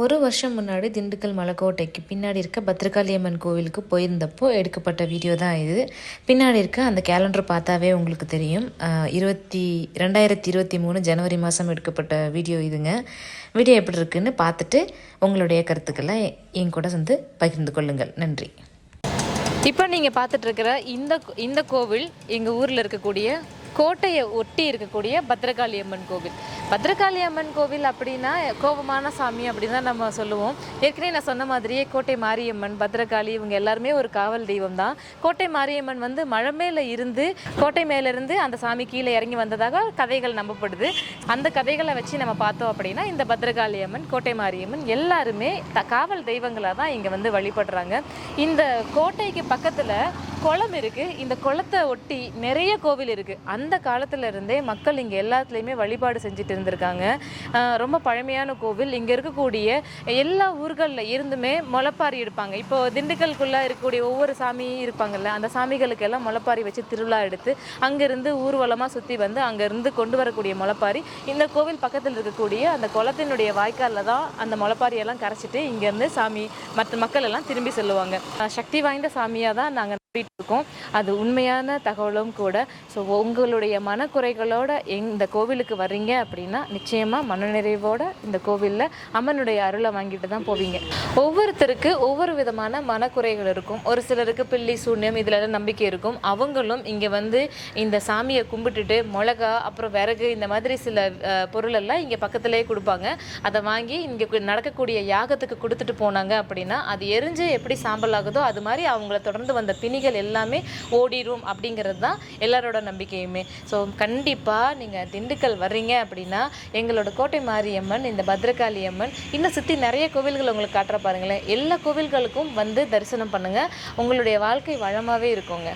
ஒரு வருஷம் முன்னாடி திண்டுக்கல் மலைக்கோட்டைக்கு பின்னாடி இருக்க பத்ரகாளி அம்மன் கோவிலுக்கு போயிருந்தப்போ எடுக்கப்பட்ட வீடியோ தான் இது. பின்னாடி இருக்க அந்த கேலண்டர் பார்த்தாவே உங்களுக்கு தெரியும். இருபத்தி ரெண்டாயிரத்தி இருபத்தி மூணு ஜனவரி மாதம் எடுக்கப்பட்ட வீடியோ இதுங்க. வீடியோ எப்படி இருக்குன்னு பார்த்துட்டு உங்களுடைய கருத்துக்களை என் கூட வந்து பகிர்ந்து கொள்ளுங்கள். நன்றி. இப்போ நீங்கள் பார்த்துட்டு இருக்கிற இந்த இந்த கோவில் எங்கள் ஊரில் இருக்கக்கூடிய கோட்டையை ஒட்டி இருக்கக்கூடிய பத்ரகாளி அம்மன் கோவில். பத்ரகாளி அம்மன் கோவில் அப்படின்னா கோபமான சாமி அப்படின்னு தான் நம்ம சொல்லுவோம். ஏற்கனவே நான் சொன்ன மாதிரியே கோட்டை மாரியம்மன் பத்ரகாளி இவங்க எல்லாருமே ஒரு காவல் தெய்வம் தான். கோட்டை மாரியம்மன் வந்து மழை மேலே இருந்து கோட்டை மேலேருந்து அந்த சாமி கீழே இறங்கி வந்ததாக கதைகள் நம்பப்படுது. அந்த கதைகளை வச்சு நம்ம பார்த்தோம் அப்படின்னா இந்த பத்ரகாளி அம்மன் கோட்டை மாரியம்மன் எல்லாருமே த காவல் தெய்வங்களாக தான் இங்கே வந்து வழிபடுறாங்க. இந்த கோட்டைக்கு பக்கத்தில் குளம் இருக்குது இந்த குளத்தை ஒட்டி நிறைய கோவில் இருக்குது அந்த காலத்துல இருந்தே மக்கள் இங்கே எல்லாத்துலேயுமே வழிபாடு செஞ்சுட்டு இருந்திருக்காங்க. ரொம்ப பழமையான கோவில். இங்கே இருக்கக்கூடிய எல்லா ஊர்களில் இருந்துமே முளப்பாரி எடுப்பாங்க. இப்போ திண்டுக்கல்குள்ளே இருக்கக்கூடிய ஒவ்வொரு சாமியும் இருப்பாங்கல்ல அந்த சாமிகளுக்கு எல்லாம் முளப்பாரி வச்சு திருவிழா எடுத்து அங்கேருந்து ஊர்வலமாக சுற்றி வந்து அங்கேருந்து கொண்டு வரக்கூடிய முளப்பாரி இந்த கோவில் பக்கத்தில் இருக்கக்கூடிய அந்த குளத்தினுடைய வாய்க்காலில் தான் அந்த முளப்பாரியெல்லாம் கரைச்சிட்டு இங்கேருந்து சாமி மற்ற மக்கள் எல்லாம் திரும்பி செல்லுவாங்க. சக்தி வாய்ந்த சாமியாக தான் நாங்கள் இருக்கும் அது உண்மையான தகவலும் கூட. ஸோ உங்களுடைய மனக்குறைகளோட இந்த கோவிலுக்கு வர்றீங்க அப்படின்னா நிச்சயமாக மனநிறைவோட இந்த கோவிலில் அம்மனுடைய அருளை வாங்கிட்டு தான் போவீங்க. ஒவ்வொருத்தருக்கு ஒவ்வொரு விதமான மனக்குறைகள் இருக்கும். ஒரு சிலருக்கு பில்லி சூன்யம் இதில் நம்பிக்கை இருக்கும். அவங்களும் இங்கே வந்து இந்த சாமியை கும்பிட்டுட்டு மிளகா அப்புறம் விறகு இந்த மாதிரி சில பொருளெல்லாம் இங்கே பக்கத்துலேயே கொடுப்பாங்க. அதை வாங்கி இங்கே நடக்கக்கூடிய யாகத்துக்கு கொடுத்துட்டு போனாங்க அப்படின்னா அது எரிஞ்சு எப்படி சாம்பல் ஆகுதோ அது மாதிரி அவங்கள தொடர்ந்து வந்த பிணிகள் எல்லாமே ஓடிரும் அப்படிங்கிறது தான் எல்லாரோட நம்பிக்கையுமே. ஸோ கண்டிப்பாக நீங்கள் திண்டுக்கல் வர்றீங்க அப்படின்னா எங்களோட கோட்டை மாரியம்மன் இந்த பத்ரகாளி அம்மன் இன்னும் சுற்றி நிறைய கோவில்கள் உங்களுக்கு காட்டுற பாருங்களேன். எல்லா கோவில்களுக்கும் வந்து தரிசனம் பண்ணுங்கள் உங்களுடைய வாழ்க்கை வளமாகவே இருக்குங்க.